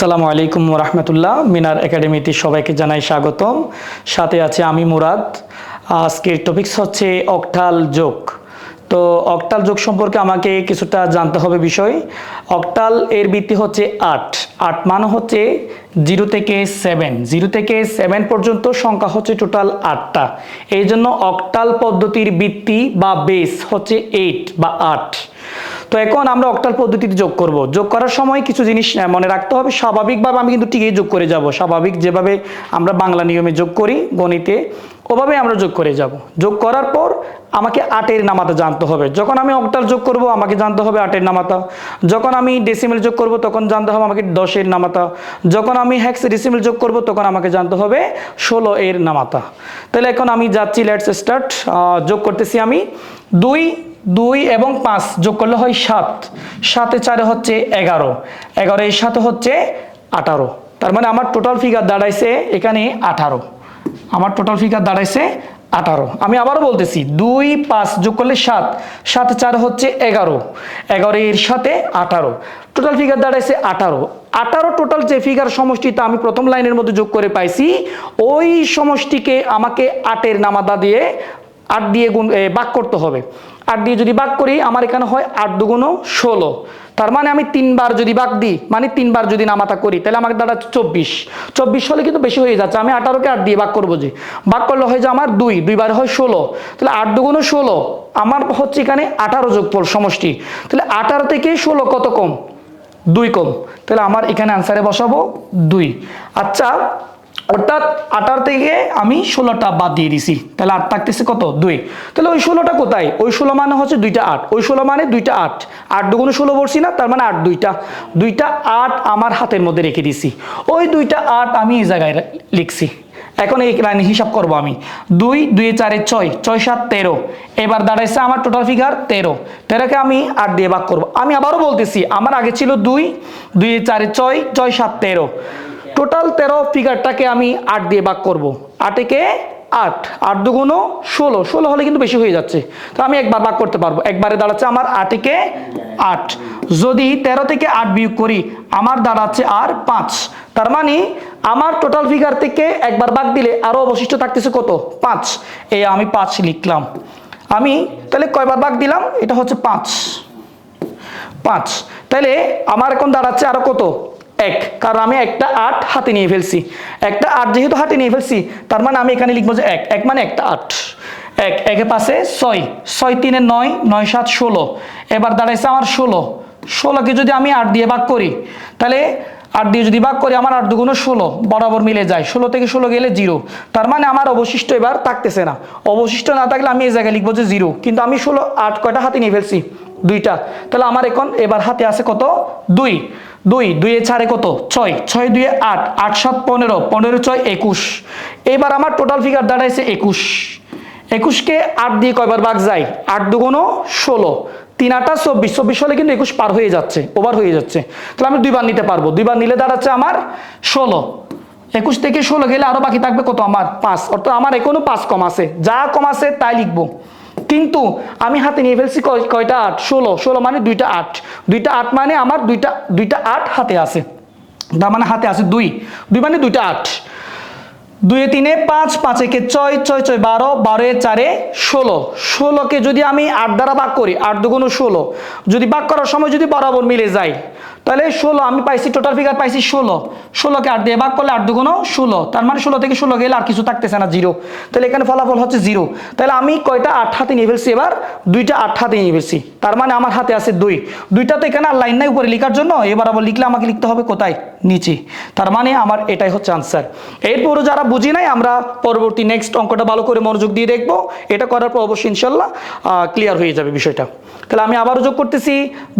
সালামু আলাইকুম রহমতুল্লাহ মিনার একাডেমিতে সবাইকে জানাই স্বাগতম। সাথে আছে আমি মুরাদ। আজকের টপিক্স হচ্ছে অকটাল যোগ। তো অকটাল যোগ সম্পর্কে আমাকে কিছুটা জানতে হবে বিষয়। অকটাল এর ভিত্তি হচ্ছে আট। আট মানে হচ্ছে জিরো থেকে সেভেন জিরো থেকে সেভেন পর্যন্ত সংখ্যা হচ্ছে টোটাল আটটা। এই জন্য অকটাল পদ্ধতির ভিত্তি বা বেস হচ্ছে এইট বা আট। তো এখন আমরা অক্টাল পদ্ধতিতে যোগ করব। যোগ করার সময় কিছু জিনিস মনে রাখতে হবে। স্বাভাবিকভাবে আমি কিন্তু ঠিকই যোগ করে যাব। স্বাভাবিক যেভাবে আমরা বাংলা নিয়মে যোগ করি, গণিতে, ওভাবে আমরা যোগ করে যাব। যোগ করার পর আমাকে আটের নামাতা জানতে হবে। যখন আমি অক্টাল যোগ করব, আমাকে জানতে হবে আটের নামাতা। যখন আমি ডেসিমেল যোগ করব, তখন জানতে হবে আমাকে দশের নামাতা। যখন আমি হ্যাক্স ডেসিমেল যোগ করব, তখন আমাকে জানতে হবে ষোলো এর নামাতা। তাহলে এখন আমি যাচ্ছি লেটস স্টার্ট যোগ করতেছি আমি। দুই দুই এবং পাঁচ যোগ করলে হয় সাত। সাতে চারে হচ্ছে এগারো। এগারো এর সাথে হচ্ছে আঠারো। তার মানে আমার টোটাল ফিগার দাঁড়াইছে এখানে আঠারো। আমার টোটাল ফিগার দাঁড়াইছে আঠারো। আমি আবারও বলতেছি, দুই, পাঁচ যোগ করলে সাত। সাত চার হচ্ছে এগারো। এগারো এর সাথে আঠারো। টোটাল ফিগার দাঁড়াইছে আঠারো। আঠারো টোটাল যে ফিগার সমষ্টিটা আমি প্রথম লাইনের মধ্যে যোগ করে পাইছি, ওই সমষ্টিকে আমাকে আটের নামাদা দিয়ে আট দিয়ে গুণ বাক করতে হবে। আট দিয়ে যদি বাক করি, আমার এখানে হয় আট দুগুণ ষোলো। তার মানে আমি তিনবার যদি বাক দিই মানে তিনবার যদি নামাতা করি, তাহলে আমাকে দাঁড়া চব্বিশ। চব্বিশ হলে কিন্তু বেশি হয়ে যাচ্ছে, আমি আঠারোকে আট দিয়ে ভাগ করব যে। বাক করলে হয় যে আমার দুই, দুইবার হয় ষোলো। তাহলে আট দুগুণ ষোলো, আমার হচ্ছে এখানে আঠারো যোগফল সমষ্টি। তাহলে আঠারো থেকে ষোলো কত কম? দুই কম। তাহলে আমার এখানে আনসারে বসাবো দুই। আচ্ছা অর্থাৎ আঠারো থেকে আমি ষোলোটা বাদ দিয়ে দিছি। তাহলে আট থাকতেছে কত? দুই। তাহলে ওই ষোলোটা কোথায়? ওই ষোলো মানে হচ্ছে দুইটা আট। ওই ষোলো মানে দুইটা আট। আট দুগুণ ষোলো বলছি না, তার মানে আট দুইটা। দুইটা আট আমার হাতের মধ্যে রেখে দিছি। ওই দুইটা আট আমি এই জায়গায় লিখছি। এখন এই লাইনে হিসাব করব আমি। দুই দুই, চারে ছয়। ছয়, সাত, তেরো। এবার দাঁড়াইছে আমার টোটাল ফিগার তেরো। তেরোকে আমি আট দিয়ে ভাগ করব। আমি আবারও বলতেছি, আমার আগে ছিল দুই দুই, চারে ছয় ছয়, সাত, তেরো। টোটাল তেরো ফিগারটাকে আমি আট দিয়ে ভাগ করব। আটেকে আট। আট দুগুণ ষোলো। ষোলো হলে কিন্তু বেশি হয়ে যাচ্ছে। তো আমি একবার ভাগ করতে পারব। একবারে দাঁড়াচ্ছে আমার আটেকে আট। যদি তেরো থেকে আট বিয়োগ করি, আমার দাঁড়াচ্ছে আর পাঁচ। তার মানে আমার টোটাল ফিগার থেকে একবার ভাগ দিলে আরও অবশিষ্ট থাকতেছে কত? পাঁচ। এই আমি পাঁচ লিখলাম। আমি তাহলে কয়বার ভাগ দিলাম? এটা হচ্ছে পাঁচ। পাঁচ। তাহলে আমার এখন দাঁড়াচ্ছে আরও কত? এক। কারণ আমি একটা আট হাতে নিয়ে ফেলছি। একটা আট যেহেতু হাতে নিয়ে ফেলছি, তার মানে আমি এখানে লিখব যে এক। এক মানে একটা আট। এক, একে পাশে ছয়। ছয় তিনে নয় নয় সাত ষোলো। এবার দাঁড়াইছে আমার ষোলো। ষোলোকে যদি আমি আট দিয়ে ভাগ করি, তাহলে আট দিয়ে যদি ভাগ করি, আমার আট দুগুণ ষোলো বরাবর মিলে যায়। ষোলো থেকে ষোলো গেলে জিরো। তার মানে আমার অবশিষ্ট এবার থাকতেছে না। অবশিষ্ট না থাকলে আমি এই জায়গায় লিখব যে জিরো। কিন্তু আমি ষোলো, আট কয়টা হাতে নিয়ে ফেলছি? দুইটা। তাহলে আমার এখন এবার হাতে আছে কত? দুই। দুই, দুইয়ে ছাড়ে কত? ছয়। ছয়, দুইয়ে আট। আট সাত পনেরো। পনেরো, ছয়, একুশ। এবার আমার টোটাল ফিগার দাঁড়াইছে একুশ। একুশকে আট দিয়ে কয়বার ভাগ যায়? আট দুগুণও ষোলো। তিন আটা চব্বিশ। চব্বিশ হলে কিন্তু একুশ পার হয়ে যাচ্ছে ওভার হয়ে যাচ্ছে। তাহলে আমি দুইবার নিতে পারব। দুইবার নিলে দাঁড়াচ্ছে আমার ষোলো। একুশ থেকে ষোলো গেলে আরও বাকি থাকবে কত? আমার পাঁচ। অর্থাৎ আমার এখনও পাঁচ কম আছে। যা কম আছে তাই লিখব। কিন্তু আমি হাতে নিয়ে ফেলছি কয়- কয়টা আট? ষোলো। ষোলো মানে দুইটা আট। দুইটা আট মানে আমার দুইটা দুইটা আট হাতে আছে। তার মানে হাতে আছে দুই। দুই মানে দুইটা আট। দুয়ে তিনে পাঁচ পাঁচ একে ছয় ছয় ছয় বারো বারো এ চারে ষোলো। ষোলোকে যদি আমি আট দ্বারা ভাগ করি, আট দুগুণ ষোলো। যদি ভাগ করার সময় যদি বরাবর মিলে যায় তাহলে ষোলো, আমি পাইছি টোটাল ফিগার পাইছি ষোলো। ষোলোকে আট দিয়ে ভাগ করলে আট দুগুণ ষোলো। তার মানে ষোলো থেকে ষোলো গেলে আর কিছু থাকতেছে না জিরো তাহলে এখানে ফলাফল হচ্ছে জিরো তাহলে আমি কয়টা? আট হাতে নিয়ে ফেলছি এবার। দুইটা আট হাতে নিয়ে ফেলছি। তার মানে আমার হাতে আছে দুই। দুইটা তো এখানে আর লাইন নাই উপরে লেখার জন্য। এবার আবার লিখলে আমাকে লিখতে হবে কোথায়? নিচে। তার মানে আমার এটাই হচ্ছে আনসার এরপরও যারা বুঝি নাই, আমরা পরবর্তী নেক্সট অঙ্কটা ভালো করে মনোযোগ দিয়ে দেখব। এটা করার পর অবশ্যই ইনশাল্লাহ ক্লিয়ার হয়ে যাবে বিষয়টা। তাহলে আমি আবারও যোগ করতেছি।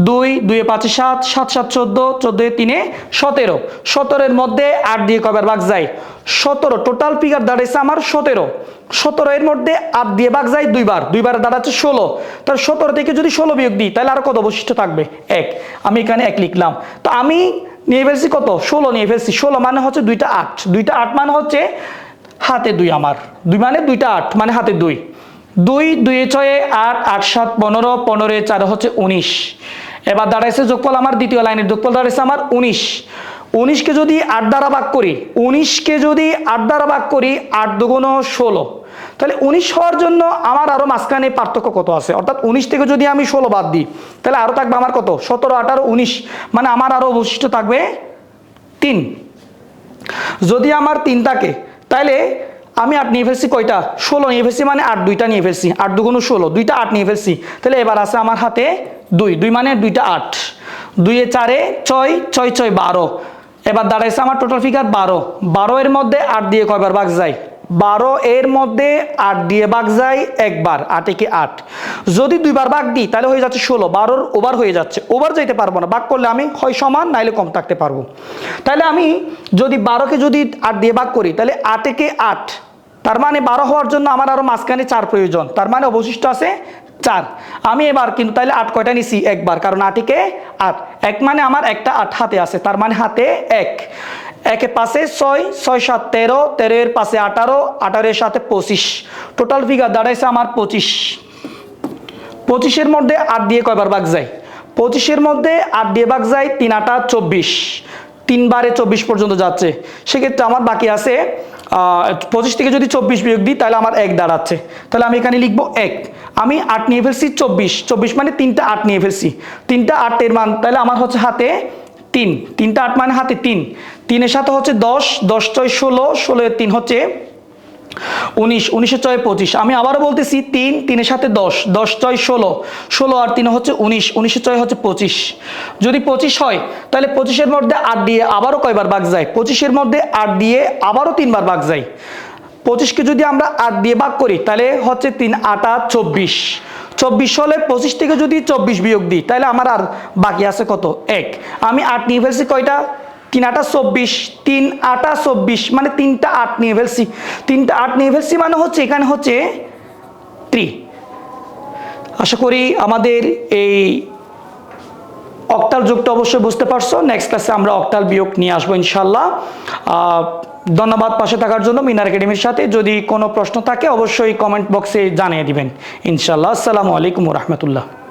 দুই, দুয়ে পাঁচে সাত সাত সাত চোদ্দ চোদ্দোয় তিনে সতেরো। সতেরোর মধ্যে আট দিয়ে কবার ভাগ যায়? সতেরো টোটাল ফিগার দাঁড়াইছে আমার সতেরো। সতেরো এর মধ্যে আট দিয়ে ভাগ যায় দুইবার। দুইবার দাঁড়াচ্ছে ষোলো। তার সতেরো থেকে যদি ষোলো বিয়োগ দিই, তাহলে আর কত অবশিষ্ট থাকবে? এক। আমি এখানে এক লিখলাম। তো আমি নিয়ে ফেলছি কত? ষোলো নিয়ে ফেলছি। ষোলো মানে হচ্ছে দুইটা আট। দুইটা আট মানে হচ্ছে হাতে দুই আমার। দুই মানে দুইটা আট মানে হাতে দুই। দুই দুই, ছয়ে, আট আট, সাত, পনেরো পনেরো, চার হচ্ছে উনিশ। এবার দাঁড়াইছে যোগফল আমার, দ্বিতীয় লাইনের যোগফল দাঁড়াইছে আমার উনিশ। উনিশকে যদি আট দ্বারা ভাগ করি, উনিশকে যদি আট দ্বারা ভাগ করি, আট দুগুণ ষোলো। তাহলে উনিশ হওয়ার জন্য আমার আরও মাঝখানে পার্থক্য কত আছে? অর্থাৎ উনিশ থেকে যদি আমি ষোলো বাদ দিই, তাহলে আরও থাকবে আমার কত? সতেরো, আঠারো, উনিশ। মানে আমার আরও অবশিষ্ট থাকবে তিন। যদি আমার তিন থাকে, তাহলে আমি আট নিয়ে ফেলছি কয়টা? ষোলো নিয়ে ফেলছি মানে আট, দুইটা নিয়ে ফেলছি। আট দুগুণ ষোলো, দুইটা আট নিয়ে ফেলছি। তাহলে এবার আছে আমার হাতে দুই দুই মানে দুইটা আট। দুইয়ে চারে ছয় ছয় ছয়, বারো। এবার দাঁড়াইছে আমার টোটাল ফিগার বারো। বারো এর মধ্যে আট দিয়ে কয়বার বাঘ যায়? বারো এর মধ্যে আট দিয়ে বাঘ যায় একবার, আটে কি আট? যদি দুইবার বাঘ দিই, তাহলে হয়ে যাচ্ছে ষোলো। বারোর ওভার হয়ে যাচ্ছে। ওভার যাইতে পারব না। বাঘ করলে আমি হয় সমান, নাইলে কম থাকতে পারব। তাহলে আমি যদি বারোকে যদি আট দিয়ে ভাগ করি, তাহলে আটে কে আট? তার মানে বারো হওয়ার জন্য আমার আরও মাঝখানে চার প্রয়োজন। তার মানে অবশিষ্ট আছে চার। আমি এবার কিন্তু তাহলে আট কয়টা নিছি? একবার, কারণ আটিকে আট। এক মানে আমার একটা আট হাতে আছে, তার মানে হাতে এক। একে পাশে ছয় ছয় সাত তেরো তেরো এর পাশে আঠারো আঠারো এর সাথে পঁচিশ। টোটাল ফিগার দাঁড়াইছে আমার পঁচিশ। পঁচিশের মধ্যে আট দিয়ে কয়বার ভাগ যায়? পঁচিশের মধ্যে আট দিয়ে ভাগ যায় তিন আটা চব্বিশ। তিনবারে চব্বিশ পর্যন্ত যাচ্ছে। সেক্ষেত্রে আমার বাকি আছে পঁচিশ থেকে যদি চব্বিশ বিয়োগ দিই, তাহলে আমার এক দাঁড়াচ্ছে। তাহলে আমি এখানে লিখব এক। আমি আট নিয়ে ফেলছি চব্বিশ। চব্বিশ মানে তিনটা আট নিয়ে ফেলছি। তিনটা আটের মান, তাহলে আমার হচ্ছে হাতে তিন। তিনটা আট মানে হাতে তিন। তিনের সাথে হচ্ছে দশ। দশ ছয় ষোলো। ষোলো তিন হচ্ছে উনিশ উনিশের ছয় পঁচিশ। আমি আবারও বলতেছি, তিন, তিনের সাথে দশ দশ, ছয়, ষোলো। ষোলো আর তিন হচ্ছে উনিশ উনিশের ছয় হচ্ছে পঁচিশ। যদি পঁচিশ হয়, তাহলে পঁচিশের মধ্যে আট দিয়ে আবারও কয়বার বাঘ যায়? পঁচিশের মধ্যে আট দিয়ে আবারও তিনবার বাঘ যায়। পঁচিশকে যদি আমরা আট দিয়ে ভাগ করি, তাহলে হচ্ছে তিন আটা, চব্বিশ। চব্বিশ হলে পঁচিশ থেকে যদি চব্বিশ বিয়োগ দিই, তাহলে আমার আর বাকি আছে কত? এক। আমি আট নিয়ে ফেলছি কয়টা? তিন আটা চব্বিশ তিন আটা চব্বিশ মানে তিনটা আট নিয়ে ফেলছি। তিনটা আট নিয়ে ফেলছি মানে হচ্ছে এখানে হচ্ছে থ্রি আশা করি আমাদের এই অক্টাল যুগটা অবশ্যই বুঝতে পারছ। নেক্সট ক্লাসে আমরা অক্টাল বিয়োগ নিয়ে আসব ইনশাল্লাহ ধন্যবাদ পাশে থাকার জন্য মিনার একাডেমির সাথে। যদি কোনো প্রশ্ন থাকে অবশ্যই কমেন্ট বক্সে জানিয়ে দিবেন। ইনশাল্লাহ আসসালামু আলাইকুম রহমতুল্লাহ।